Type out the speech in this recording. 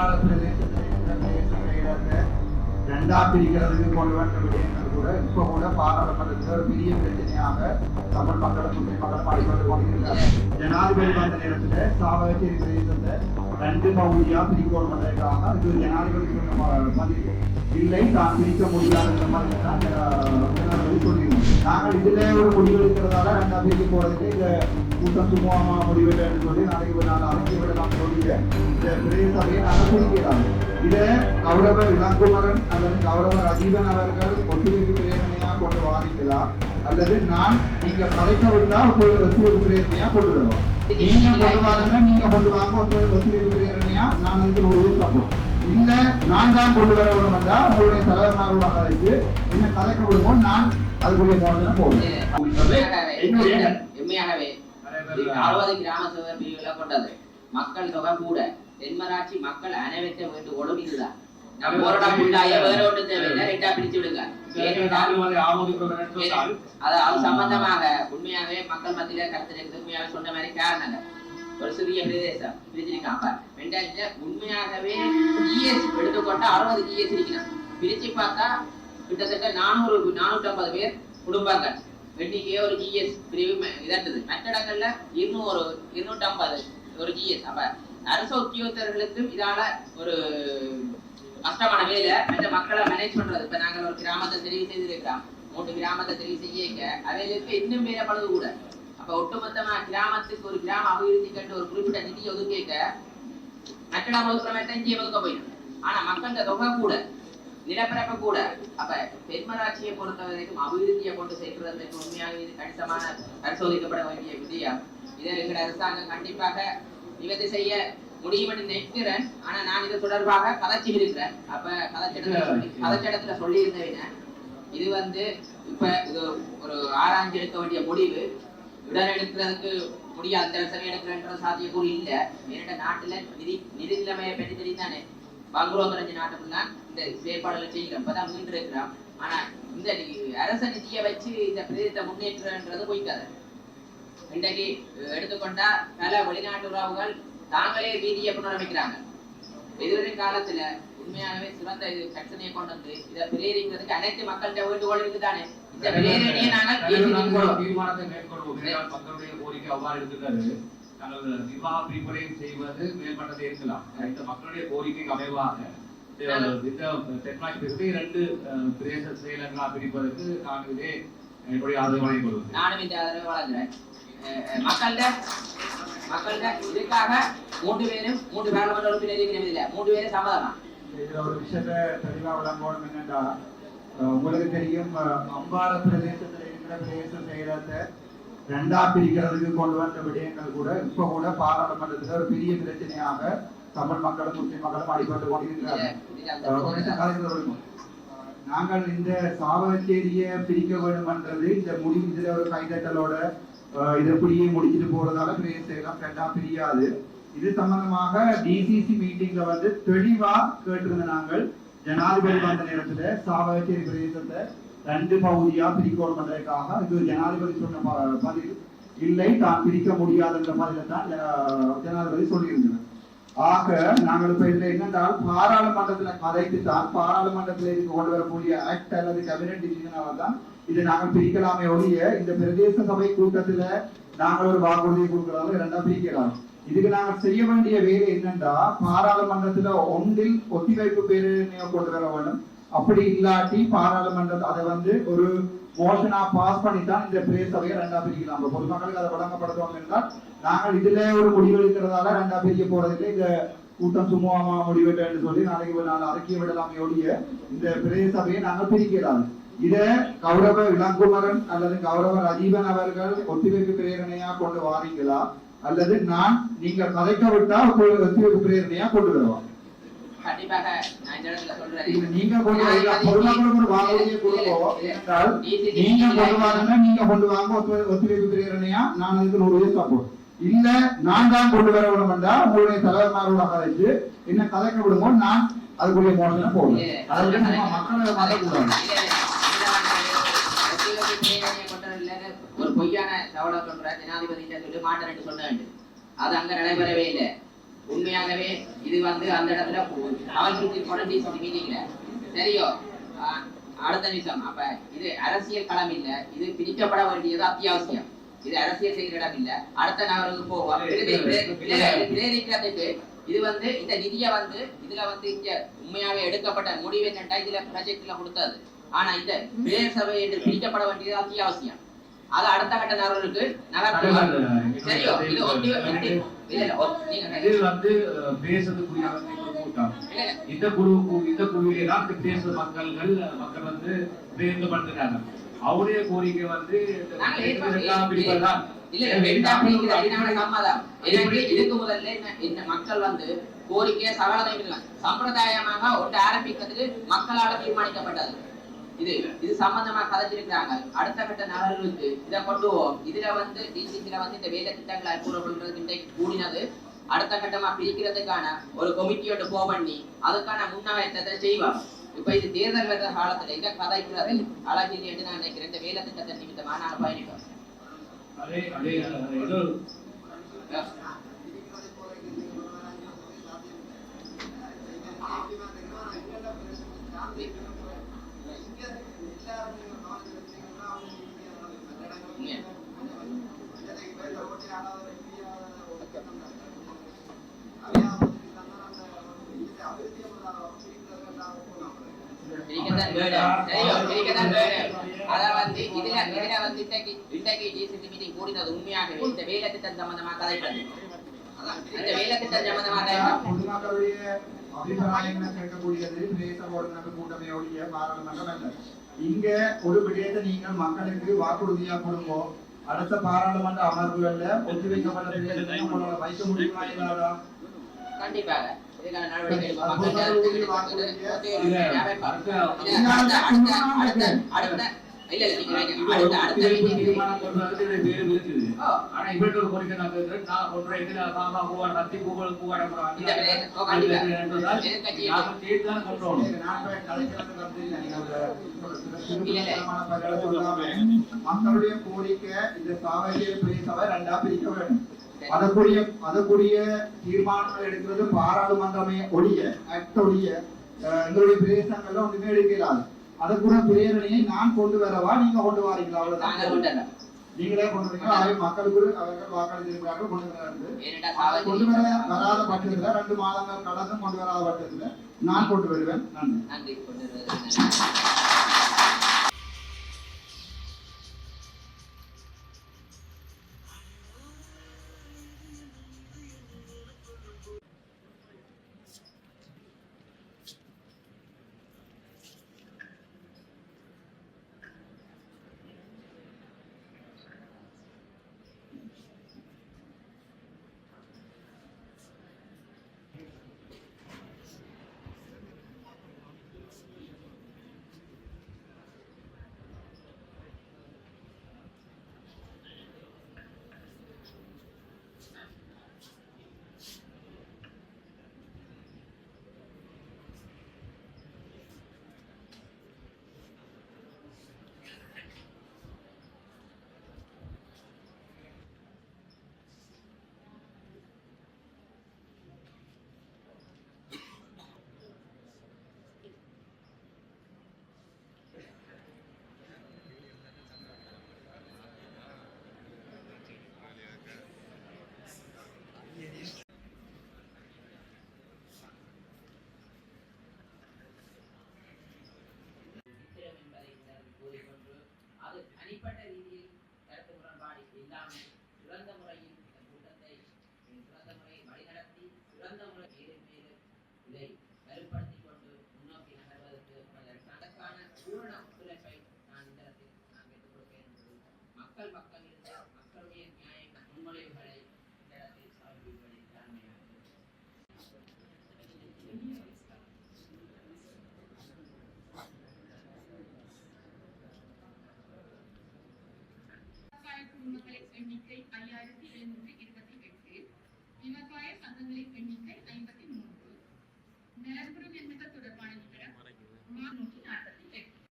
அம்பாறை ரெண்டா பிரிக்கிறதுக்கு கொண்டு வந்த விடயங்கள் கூட இப்போ கூட பாராளுமன்றத்தில் ஒரு பெரிய பிரச்சனையாக தமிழ் மக்களும் முஸ்லிம் மக்களும் பாடிக்கொண்டு கொண்டிருக்காங்க ஜனாதிபதி வந்த நேரத்தில் சாவகச்சேரி பிரதேசத்தை ரெண்டு பகுதியாக பிரிக்கோடு பண்றதுக்காக அதுக்கு ஜனாதிபதி பதிவு இல்லை தான் பிரிக்க முடியாதுன்ற மாதிரி தான் ஜனா- சொல்லியிருந்தோம். நாங்கள் இதில் ஒரு முடிவு இருக்கிறதால ரெண்டா பிரிக்க போறதுக்கு இந்த கூட்டம் சுமூகமாக முடிவெடுன்னு சொல்லி நாளைக்கு ஒரு நாள் அறிக்கை விடலாம் சொல்லிட்டு இந்த பிரதேச சபையை நாங்கள் பிரிக்கிறாங்க. இதை கௌரவர் இளங்குமரன் அல்லது கௌரவர் அஜீவன் அவர்கள் ஒத்துழைப்பு பிரேரணையாக கொண்டு வாதிக்கலாம். அல்லது நான் நீங்க படைக்க விட்டா ஒரு ஒத்துழைப்பு பிரேரணையா கொண்டு வருவோம். நீங்க கொண்டு வாங்க நீங்க கொண்டு வாங்க ஒரு ஒத்துழைப்பு பிரேரணையா நான் வந்து ஒரு சாப்பிடுவோம் இல்ல நான் தான் கொண்டு வர விட வந்தா உங்களுடைய தலைவர்களாக கலைச்சு என்ன கலைக்க விடுவோம் நான் அதுக்குரிய என்னுடைய எம்மையாகவே அறுபது கிராம சபை பிரிவுகளை கொண்டது. மக்கள் தொகை கூட. தென்மராட்சி மக்கள் அனைவற்ற வேண்டுகோளும் இதுதான். நம்ம போராட்டம் உண்டாய வேற ஒன்று தேவையில்லை. ரெண்டா பிரிச்சு விடுங்க. ஏனென்றால் அது அது சம்பந்தமாக உண்மையாகவே மக்கள் மத்தியில கருத்து உண்மையாகவே சொன்ன மாதிரி காரணங்க ஒரு சிறிய பிரதேசம். பிரிச்சிருக்காங்க ரெண்டாயிரத்துல உண்மையாகவே ஜிஎஸ் எடுத்துக்கொண்டா அறுபது ஜிஎஸ் இருக்கிறான் பிரிச்சு பார்த்தா கிட்டத்தட்ட நானூறு நானூற்றி ஐம்பது பேர் குடும்பங்கள். எண்ணிக்கையே ஒரு ஜிஎஸ் பிரிவு இதட்டது. மற்ற இடங்கள்ல இருநூறு இருநூற்றி ஐம்பது ஒரு ஜிஎஸ் அப்ப அரசு உத்தியோகத்தர்களுக்கும் இதால ஒரு கஷ்டமான வேலை. மற்ற மக்களை மேனேஜ் பண்றது. இப்ப நாங்கள் ஒரு கிராமத்தை தெரிவு செய்திருக்கிறோம். மூன்று கிராமத்தை தெரிவு செய்ய அவைகளுக்கு இன்னும் வேற பழுது கூட. அப்ப ஒட்டுமொத்தமா கிராமத்துக்கு ஒரு கிராம அபிவிருத்தி கண்டு ஒரு குறிப்பிட்ட நிதி ஒதுக்க கட்டடம் ஒதுக்குற மாதிரி தான் ஒதுக்க போயிடும்? ஆனா மக்கள்கிட்ட தொகை கூட நிலப்பரப்பு கூட. அப்ப பெண்மராட்சியை பொறுத்த வரைக்கும் அபிவிருத்தியை கொண்டு சேர்க்கிறதுக்கு உண்மையாக இது கணிசமான பரிசோதிக்கப்பட வேண்டிய விடயம் இதை எங்கள் அரசாங்கம் கண்டிப்பாக நிவர்த்தி செய்ய முடியும் என்று நினைக்கிறேன். ஆனா நான் இது தொடர்பாக கதைச்சி இருக்கிறேன். அப்ப கதைச்சிடத்துல கதைச்சிடத்துல சொல்லி இருந்தேன் இது வந்து இப்ப இது ஒரு ஆராய்ஞ்சு எடுக்க வேண்டிய முடிவு. உடல் எடுக்கிறதுக்கு முடியாது அந்த சமயம் எடுக்கிறன்ற சாத்தியக்கூறு இல்ல. என்னோட நாட்டுல நிதி நிதி நிலைமையை பற்றி தெரிந்தானே பங்குரோத் அடைஞ்ச நாட்டுக்கு தான் இந்த செயற்பாடுகளை செய்கிறோம் இப்பதான் மீண்டு இருக்கிறோம் ஆனா இந்த அரச நிதியை வச்சு இந்த பிரதேசத்தை முன்னேற்றன்றது பொய்க்காது. இன்றைக்கு எடுத்துக்கொண்டா பல வெளிநாட்டு உறவுகள் தாங்களே வீதியை புனரமைக்கிறாங்க. எதிர்வரும் காலத்துல உண்மையாகவே சிறந்த இது பிரச்சனையை கொண்டு வந்து இதை பிரேரிங்கிறதுக்கு அனைத்து மக்கள்கிட்ட வேண்டுகோள் இருக்குதானே? இந்த பிரேரணியை நாங்கள் பேசி போடுவோம் தீர்மானத்தை மேற்கொள்வோம். ஏனென்றால் மக்களுடைய கோரிக்கை அவ்வாறு இருக்கிறது நாங்கள் நிர்வாக பிரிமுறையும் செய்வது மேம்பட்டதை இருக்கலாம். இந்த மக்களுடைய கோரிக்கைக்கு அமைவாக இந்த தென்மாட்சி பிரிவை இரண்டு அஹ், பிரதேச செயலங்களா பிரிப்பதற்கு நான் இதே என்னுடைய ஆதரவானை கொள்வது நானும் இந்த ஆதரவை வழங்குறேன். மக்கள்கிட்ட மக்கள்கிட்ட இதுக்காக மூன்று பேரும் மூன்று பாராளுமன்ற உறுப்பினர் இருக்கிறது இல்ல மூன்று பேரும் சம்மதமா? இதுல ஒரு விஷயத்த தெளிவா விளங்கணும் என்னன்னா அஹ் உங்களுக்கு தெரியும் அஹ் பிரதேசத்துல இருக்கிற பிரதேச செயலத்தை ரெண்டா பிரிக்கிறதுக்கு கொண்டு வந்த விடயங்கள் கூட இப்ப கூட பாராளுமன்றத்துல ஒரு பெரிய பிரச்சனையாக தமிழ் மக்களும் முஸ்லிம் மக்களும் அடிபட்டு கொண்டிருக்கிறார்கள் நாங்கள் இந்த சாவகச்சேரியை பிரிக்க வேண்டும்ன்றது இந்த முடிவு இதுல ஒரு கைதட்டலோட அஹ், இதை இப்படியே போறதால பிரதேச செயலம் ரெண்டா பிரியாது. இது சம்பந்தமாக டிசிசி மீட்டிங்ல வந்து தெளிவா கேட்டிருந்த நாங்கள் ஜனாதிபதி வந்த நேரத்துல சாவகச்சேரி பிரதேசத்தை ரெண்டு பகுதியா பிரிக்கோள் பண்றதுக்காக இது ஜனாதிபதி சொன்ன பதில். இல்லை தான் பிரிக்க முடியாதுன்ற பதில தான் ஜனாதிபதி சொல்லியிருந்தனர் ஆக நாங்கள் இப்ப இதுல என்னென்றால் பாராளுமன்றத்துல கதைத்து தான் பாராளுமன்றத்துல இருந்து கொண்டு வரக்கூடிய ஆக்ட் அல்லது கேபினட் டிசிஷனால தான் இதை நாங்கள் பிரிக்கலாமே ஒழிய இந்த பிரதேச சபை கூட்டத்துல நாங்கள் ஒரு வாக்குறுதியை கொடுக்கறதால இரண்டா பிரிக்கலாம்? இதுக்கு நாங்கள் செய்ய வேண்டிய வேலை என்னன்னா பாராளுமன்றத்துல ஒன்றில் ஒத்திவைப்பு பேரணியை கொண்டு வர வேண்டும். அப்படி இல்லாட்டி பாராளுமன்ற அதை வந்து ஒரு மோஷனா பாஸ் பண்ணி தான் இந்த பிரதேச ரெண்டா பிரிக்கலாம். பொதுமக்களுக்கு அதை வழங்கப்படுத்தோம் என்றால் நாங்கள் இதுல ஒரு முடிவு எடுக்கிறதால ரெண்டா பிரிக்க போறதுக்கு இந்த கூட்டம் சுமூகமா முடிவெட்டேன்னு சொல்லி நாளைக்கு ஒரு நாள் அறிக்கை விடலாமே ஒழிய இந்த பிரதேச சபையை நாங்கள் பிரிக்கலாம். இத கௌரவ இளங்குமரன் அல்லது கௌரவ ரஜீவன் அவர்கள் ஒத்திவைப்பு பிரேரணையா கொண்டு வாரீங்களா? அல்லது நான் நீங்க கதைக்க விட்டா ஒரு ஒத்திவைப்பு பிரேரணையா கொண்டு இது நீங்க கொண்டு என்றால் வாங்க நீங்க கொண்டு வாங்க ஒத்து- ஒத்துழைப்பு பிரேரணையா? நான் இதுக்கு நூறு வயசு சப்போர்ட் இல்ல நான் தான் கொண்டு வர விடமாட்டா உங்களுடைய தலைவர்களோட கதைச்சு என்ன கதைக்க விடுமோ நான் அதுக்குரிய மோசனை போடுவேன். அதாவது நம்ம மக்களை மாற்றக்கூடாது பொய்யான தகவலை சொல்ற ஜனாதிபதி சொல்லி மாட்டேன் சொன்னேன் அது அங்க நடைபெறவே இல்லை. உண்மையாகவே இது வந்து அந்த இடத்துல அவர்களுக்கு தொடர்ந்து மீட்டிங்ல சரியோ? ஆஹ் அடுத்த நிமிஷம். அப்ப இது அரசியல் களம் இல்ல. இது பிரிக்கப்பட வேண்டியது அத்தியாவசியம். இது அரசியல் செய்கிற இடம் இல்ல. அடுத்த நகருக்கு போவோம். விடுவிக்கிறதுக்கு இது வந்து இந்த நிதியை வந்து இதுல வந்து இங்க உண்மையாவே எடுக்கப்பட்ட முடிவு என்னட்டா இதுல ப்ராஜெக்ட்ல கொடுத்தது. ஆனா இந்த மேல் சபை என்று பிரிக்கப்பட வேண்டியது அத்தியாவசியம். அது அடுத்த கட்ட நகர்களுக்கு நகர்த்துவார் சரியோ? இது ஒட்டி இது வந்து பேசுறதுக்குரிய கூட்டம். இந்த குழு இந்த குழுவிலே தான் பேசுற மக்கள்கள் மக்கள் வந்து தேர்ந்தெடுத்துட்டாங்க அவருடைய கோரிக்கை வந்து மக்கள் வந்து கோரிக்கையை இல்லை சம்பிரதாயமாக ஒன்று ஆரம்பிக்கிறதுக்கு மக்களால் தீர்மானிக்கப்பட்டது. இது இது சம்பந்தமா கதைச்சிருக்கிறாங்க. அடுத்த கட்ட நகர்களுக்கு இதை கொண்டு போவோம். இதுல வந்து டிசிசில வந்து இந்த வேலை திட்டங்களை இன்றைக்கு கூடினது. அடுத்த கட்டமா பிரிக்கிறதுக்கான ஒரு கமிட்டியோட போ பண்ணி அதுக்கான முன்னாயத்தத்தை செய்வாங்க இப்ப இது தேர்தல் வர்ற காலத்துல இதை கதைக்கிறது அழகில் என்று நான் நினைக்கிறேன் இந்த வேலை திட்டத்தை நிமித்தமா நான் பயணிப்பேன் அதே அதே கூடினது உண்மையாகவே இந்த வேலை திட்டம் சம்பந்தமா கதைப்பது. அதான், இந்த வேலை திட்டம் சம்பந்தமா அபிப்பிராயங்களை கேட்கக்கூடியது பிரதேச ஒருங்கிணைப்பு கூட்டமே ஒழிய பாராளுமன்றம் அல்ல இங்க ஒரு விடயத்தை நீங்கள் மக்களுக்கு வாக்குறுதியா கொடுங்கோ. அடுத்த பாராளுமன்ற அமர்வுகள்ல ஒத்திவைக்கப்பட்ட வைக்க முடியுமா இல்லாதா கண்டிப்பாக. அடுத்த அடுத்த அடுத்த. இல்ல இல்ல நீங்க அடுத்த தீர்மானம் கொண்டு வரது இருக்குது. ஆனா ஒரு கோரிக்கை நான். நான் இதுல நத்தி பூவாட போறாங்க. கண்டிப்பா. நாம தான் கொண்டு வரணும். நான் கலைக்கிறது வந்து நீங்க மக்களுடைய கோரிக்கை இந்த சாவகிய பிரதேசவை ரெண்டா பிரிக்க வேண்டும் அதற்குரிய அதற்குரிய தீர்மானங்கள் எடுக்கிறது பாராளுமன்றமே ஒழிய ஆக்ட் ஒழிய எங்களுடைய பிரதேசங்கள்ல ஒன்றுமே எடுக்கிறாது அதற்குரிய பிரேரணையை நான் கொண்டு வரவா? நீங்க கொண்டு வாரீங்களா? அவ்வளவுதான். நீங்களே கொண்டு வரீங்க அவை மக்களுக்கு அவர்கள் வாக்களித்திருக்கிறார்கள் கொண்டு வராது. கொண்டு வர வராத பட்சத்துல ரெண்டு மாதங்கள் கடந்தும் கொண்டு வராத பட்சத்துல நான் கொண்டு வருவேன். நன்றி. இதை வலுப்படுத்திக் கொண்டு முன்னோக்கி நகர்வதற்கு அதற்கான பூரண ஒத்துழைப்பை நான் இந்த இடத்தில் நான் கொடுப்பேன் என்பது மக்கள் பக்கம் இருந்த மக்களுடைய நியாய முன்மொழிவுகளை இந்த இடத்தில் குடும்பங்களின் எண்ணிக்கை ஐயாயிரத்தி எழுநூற்றி விவசாய சங்கங்களின் எண்ணிக்கை